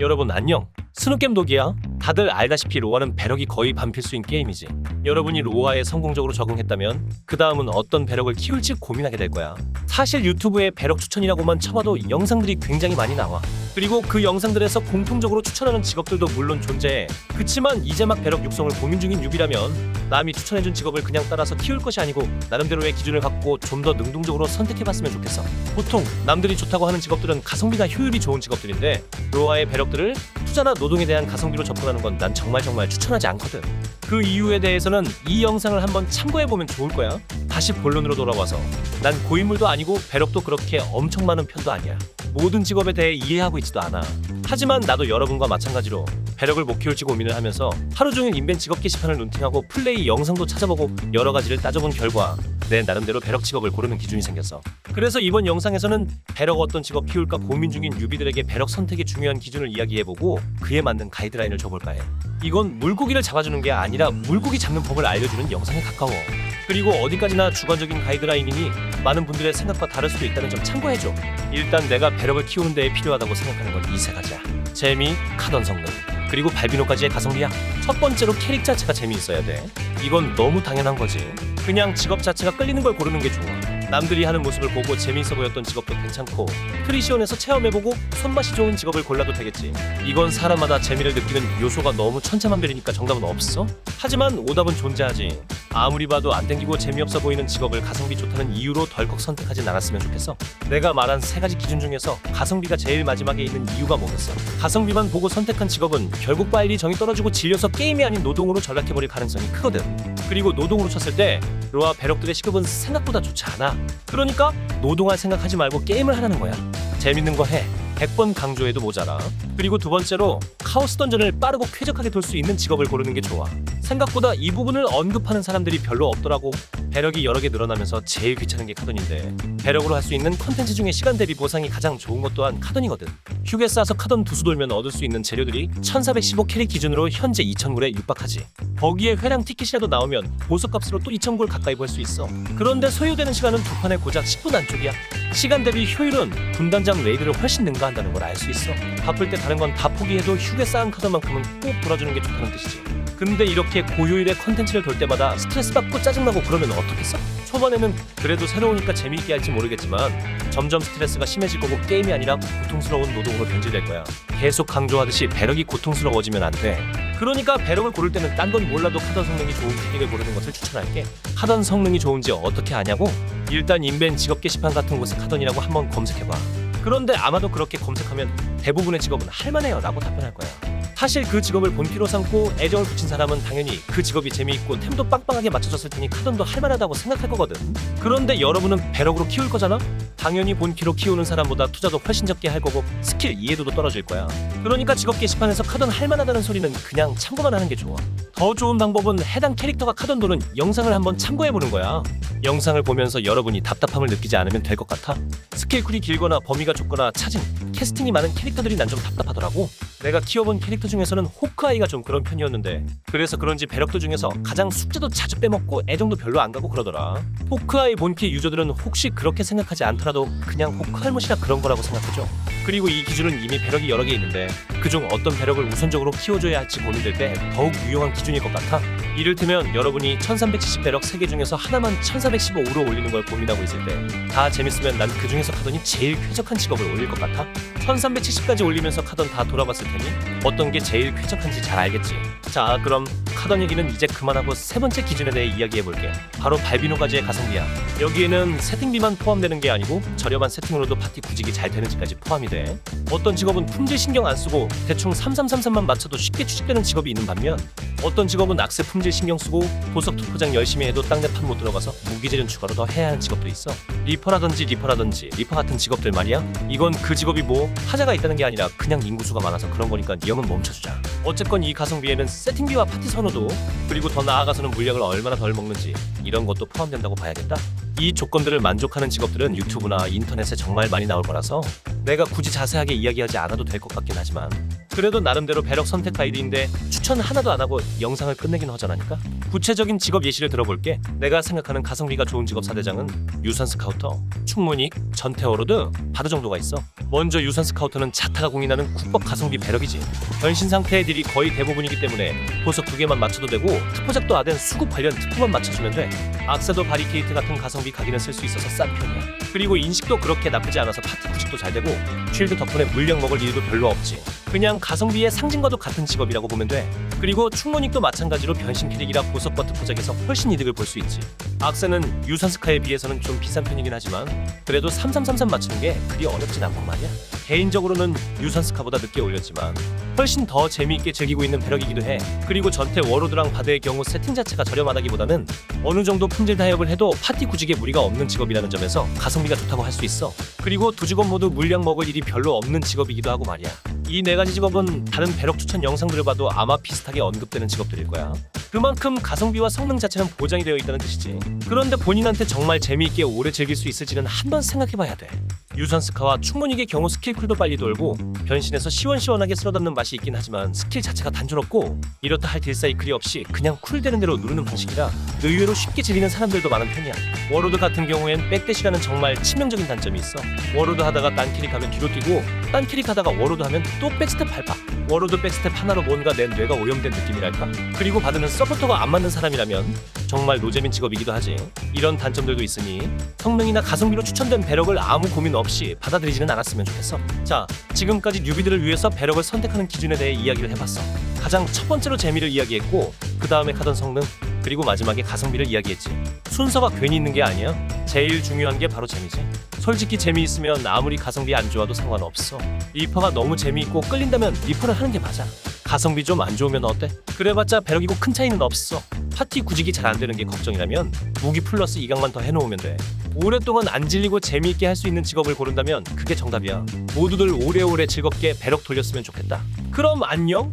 여러분 안녕. 스누겜 독이야. 다들 알다시피 로아는 배럭이 거의 반필수인 게임이지. 여러분이 로아에 성공적으로 적응했다면 그 다음은 어떤 배럭을 키울지 고민하게 될 거야. 사실 유튜브에 배럭 추천이라고만 쳐봐도 영상들이 굉장히 많이 나와. 그리고 그 영상들에서 공통적으로 추천하는 직업들도 물론 존재해. 그치만 이제 막 배럭 육성을 고민 중인 유비라면 남이 추천해준 직업을 그냥 따라서 키울 것이 아니고 나름대로의 기준을 갖고 좀 더 능동적으로 선택해봤으면 좋겠어. 보통 남들이 좋다고 하는 직업들은 가성비나 효율이 좋은 직업들인데 로아의 배럭들을 투자나 노동에 대한 가성비로 접근하는 건 난 정말 정말 추천하지 않거든. 그 이유에 대해서는 이 영상을 한번 참고해 보면 좋을 거야. 다시 본론으로 돌아와서 난 고인물도 아니고 배럭도 그렇게 엄청 많은 편도 아니야. 모든 직업에 대해 이해하고 있지도 않아. 하지만 나도 여러분과 마찬가지로 배럭을 못 키울지 고민을 하면서 하루 종일 인벤 직업 게시판을 눈팅하고 플레이 영상도 찾아보고 여러 가지를 따져본 결과 내 나름대로 배럭 직업을 고르는 기준이 생겼어. 그래서 이번 영상에서는 배럭 어떤 직업 키울까 고민 중인 유비들에게 배럭 선택의 중요한 기준을 이야기해보고 그에 맞는 가이드라인을 줘볼까 해. 이건 물고기를 잡아주는 게 아니라 물고기 잡는 법을 알려주는 영상에 가까워. 그리고 어디까지나 주관적인 가이드라인이니 많은 분들의 생각과 다를 수도 있다는 점 참고해줘. 일단 내가 배럭을 키우는 데에 필요하다고 생각하는 건 이 세 가지야. 재미, 카던 성능, 그리고 발비노까지의 가성비야. 첫 번째로 캐릭 자체가 재미있어야 돼. 이건 너무 당연한 거지. 그냥 직업 자체가 끌리는 걸 고르는 게 좋아. 남들이 하는 모습을 보고 재미있어 보였던 직업도 괜찮고 트리시온에서 체험해보고 손맛이 좋은 직업을 골라도 되겠지. 이건 사람마다 재미를 느끼는 요소가 너무 천차만별이니까 정답은 없어. 하지만 오답은 존재하지. 아무리 봐도 안 땡기고 재미없어 보이는 직업을 가성비 좋다는 이유로 덜컥 선택하진 않았으면 좋겠어. 내가 말한 세 가지 기준 중에서 가성비가 제일 마지막에 있는 이유가 뭐겠어? 가성비만 보고 선택한 직업은 결국 빨리 정이 떨어지고 질려서 게임이 아닌 노동으로 전락해버릴 가능성이 크거든. 그리고 노동으로 쳤을 때 로아 배럭들의 시급은 생각보다 좋지 않아. 그러니까 노동할 생각하지 말고 게임을 하라는 거야. 재밌는 거 해. 100번 강조해도 모자라. 그리고 두 번째로 카오스 던전을 빠르고 쾌적하게 돌 수 있는 직업을 고르는 게 좋아. 생각보다 이 부분을 언급하는 사람들이 별로 없더라고. 배럭이 여러 개 늘어나면서 제일 귀찮은 게 카던인데 배럭으로 할 수 있는 컨텐츠 중에 시간 대비 보상이 가장 좋은 것 또한 카던이거든. 휴게 싸서 카던 두수 돌면 얻을 수 있는 재료들이 1415 캐릭 기준으로 현재 2000골에 육박하지. 거기에 회랑 티켓이라도 나오면 보석값으로 또 2000골 가까이 벌 수 있어. 그런데 소요되는 시간은 두 판에 고작 10분 안쪽이야. 시간 대비 효율은 분단장 레이드를 훨씬 능가한다는 걸 알 수 있어. 바쁠 때 다른 건 다 포기해도 휴게 쌓은 카드만큼은 꼭 돌아주는 게 좋다는 뜻이지. 근데 이렇게 고효율의 컨텐츠를 돌 때마다 스트레스 받고 짜증나고 그러면 어떻겠어? 초반에는 그래도 새로우니까 재미있게 할지 모르겠지만 점점 스트레스가 심해질 거고 게임이 아니라 고통스러운 노동으로 변질될 거야. 계속 강조하듯이 배럭이 고통스러워지면 안 돼. 그러니까 배럭을 고를 때는 딴 건 몰라도 카던 성능이 좋은 캐릭을 고르는 것을 추천할게. 카던 성능이 좋은지 어떻게 아냐고? 일단 인벤 직업 게시판 같은 곳에 카던이라고 한번 검색해봐. 그런데 아마도 그렇게 검색하면 대부분의 직업은 할만해요 라고 답변할 거야. 사실 그 직업을 본키로 삼고 애정을 붙인 사람은 당연히 그 직업이 재미있고 템도 빵빵하게 맞춰졌을 테니 카던도 할만하다고 생각할 거거든. 그런데 여러분은 배럭으로 키울 거잖아? 당연히 본키로 키우는 사람보다 투자도 훨씬 적게 할 거고 스킬 이해도도 떨어질 거야. 그러니까 직업 게시판에서 카던 할만하다는 소리는 그냥 참고만 하는 게 좋아. 더 좋은 방법은 해당 캐릭터가 카던 도는 영상을 한번 참고해 보는 거야. 영상을 보면서 여러분이 답답함을 느끼지 않으면 될 것 같아. 스킬 쿨이 길거나 범위가 좁거나 차진, 캐스팅이 많은 캐릭터들이 난 좀 답답하더라고. 내가 키워본 캐릭터 중에서는 호크아이가 좀 그런 편이었는데 그래서 그런지 배럭도 중에서 가장 숙제도 자주 빼먹고 애정도 별로 안 가고 그러더라. 호크아이 본캐 유저들은 혹시 그렇게 생각하지 않더라도 그냥 호크 할못이라 그런 거라고 생각하죠. 그리고 이 기준은 이미 배럭이 여러 개 있는데 그중 어떤 배럭을 우선적으로 키워줘야 할지 고민될 때 더욱 유용한 기준일 것 같아. 이를테면 여러분이 1370 배럭 3개 중에서 하나만 1415로 올리는 걸 고민하고 있을 때 다 재밌으면 난 그 중에서 카던이 제일 쾌적한 직업을 올릴 것 같아. 1370까지 올리면서 카던 다 돌아봤을 테니 어떤 게 제일 쾌적한지 잘 알겠지. 자, 그럼 카던 얘기는 이제 그만하고 세 번째 기준에 대해 이야기해 볼게. 바로 발비노 가지의 가성비야. 여기에는 세팅비만 포함되는 게 아니고 저렴한 세팅으로도 파티 구직이 잘 되는지까지 포함이 돼. 어떤 직업은 품질 신경 안 쓰고 대충 3333만 맞춰도 쉽게 취직되는 직업이 있는 반면 어떤 직업은 악세 품질 신경 쓰고 보석 투포장 열심히 해도 땅내 판 못 들어가서 무기재련 추가로 더 해야 하는 직업도 있어. 리퍼라든지 리퍼라든지 리퍼 같은 직업들 말이야. 이건 그 직업이 뭐 하자가 있다는 게 아니라 그냥 인구수가 많아서 그런 거니까 니엄은 멈춰주자. 어쨌건 이 가성비에는 세팅비와 파티 선호도 그리고 더 나아가서는 물량을 얼마나 덜 먹는지 이런 것도 포함된다고 봐야겠다. 이 조건들을 만족하는 직업들은 유튜브나 인터넷에 정말 많이 나올 거라서 내가 굳이 자세하게 이야기하지 않아도 될 것 같긴 하지만 그래도 나름대로 배럭 선택 가이드인데 추천 하나도 안 하고 영상을 끝내긴 허전하니까? 구체적인 직업 예시를 들어볼게. 내가 생각하는 가성비가 좋은 직업 사대장은 유선 스카우터, 충무닉, 전태워로드, 바로 정도가 있어. 먼저 유선 스카우터는 자타가 공인하는 국법 가성비 배럭이지. 변신 상태의 딜이 거의 대부분이기 때문에 보석 두 개만 맞춰도 되고 특포작도 아덴 수급 관련 특포만 맞춰주면 돼. 악세도 바리케이트 같은 가성비 가기는 쓸 수 있어서 싼 편이야 그리고 인식도 그렇게 나쁘지 않아서 파티 구식도 잘 되고 쉴드 덕분에 물량 먹을 일도 별로 없지. 그냥 가성비의 상징과도 같은 직업이라고 보면 돼. 그리고 충모닉도 마찬가지로 변신 캐릭이라 보석과 특포작에서 훨씬 이득을 볼 수 있지. 악세는 유산스카에 비해서는 좀 비싼 편이긴 하지만 그래도 3333 맞추는 게 그리 어렵진 않단 말이야 개인적으로는 유산스카보다 늦게 올렸지만 훨씬 더 재미있게 즐기고 있는 배럭이기도 해. 그리고 전태 워로드랑 바드의 경우 세팅 자체가 저렴하다기보다는 어느 정도 품질 타협을 해도 파티 구직에 무리가 없는 직업이라는 점에서 가성비가 좋다고 할 수 있어. 그리고 두 직업 모두 물량 먹을 일이 별로 없는 직업이기도 하고 말이야 이 네 가지 직업은 다른 배럭 추천 영상들을 봐도 아마 비슷하게 언급되는 직업들일 거야. 그만큼 가성비와 성능 자체는 보장이 되어 있다는 뜻이지. 그런데 본인한테 정말 재미있게 오래 즐길 수 있을지는 한번 생각해봐야 돼. 유선스카와 충분히의 경우 스킬 쿨도 빨리 돌고 변신해서 시원시원하게 쓸어담는 맛이 있긴 하지만 스킬 자체가 단조롭고 이렇다 할 딜사이클이 없이 그냥 쿨되는 대로 누르는 방식이라 의외로 쉽게 즐기는 사람들도 많은 편이야. 워로드 같은 경우엔 백대시라는 정말 치명적인 단점이 있어. 워로드 하다가 딴 캐릭 하면 뒤로 뛰고 딴 캐릭 하다가 워로드 하면 또 백스텝 밟아. 워로드 백스텝 하나로 뭔가 내 뇌가 오염된 느낌이랄까? 그리고 받으는 서포터가 안 맞는 사람이라면 정말 노잼인 직업이기도 하지. 이런 단점들도 있으니 성능이나 가성비로 추천된 배럭을 아무 고민 없이 받아들이지는 않았으면 좋겠어. 자 지금까지 뉴비들을 위해서 배럭을 선택하는 기준에 대해 이야기를 해봤어. 가장 첫 번째로 재미를 이야기했고 그 다음에 카던 성능 그리고 마지막에 가성비를 이야기했지. 순서가 괜히 있는 게 아니야. 제일 중요한 게 바로 재미지. 솔직히 재미있으면 아무리 가성비 안 좋아도 상관없어. 리퍼가 너무 재미있고 끌린다면 리퍼를 하는 게 맞아. 가성비 좀 안 좋으면 어때? 그래봤자 배럭이고 큰 차이는 없어. 파티 구직이 잘 안 되는 게 걱정이라면 무기 플러스 이강만 더 해놓으면 돼. 오랫동안 안 질리고 재미있게 할 수 있는 직업을 고른다면 그게 정답이야. 모두들 오래오래 즐겁게 배럭 돌렸으면 좋겠다. 그럼 안녕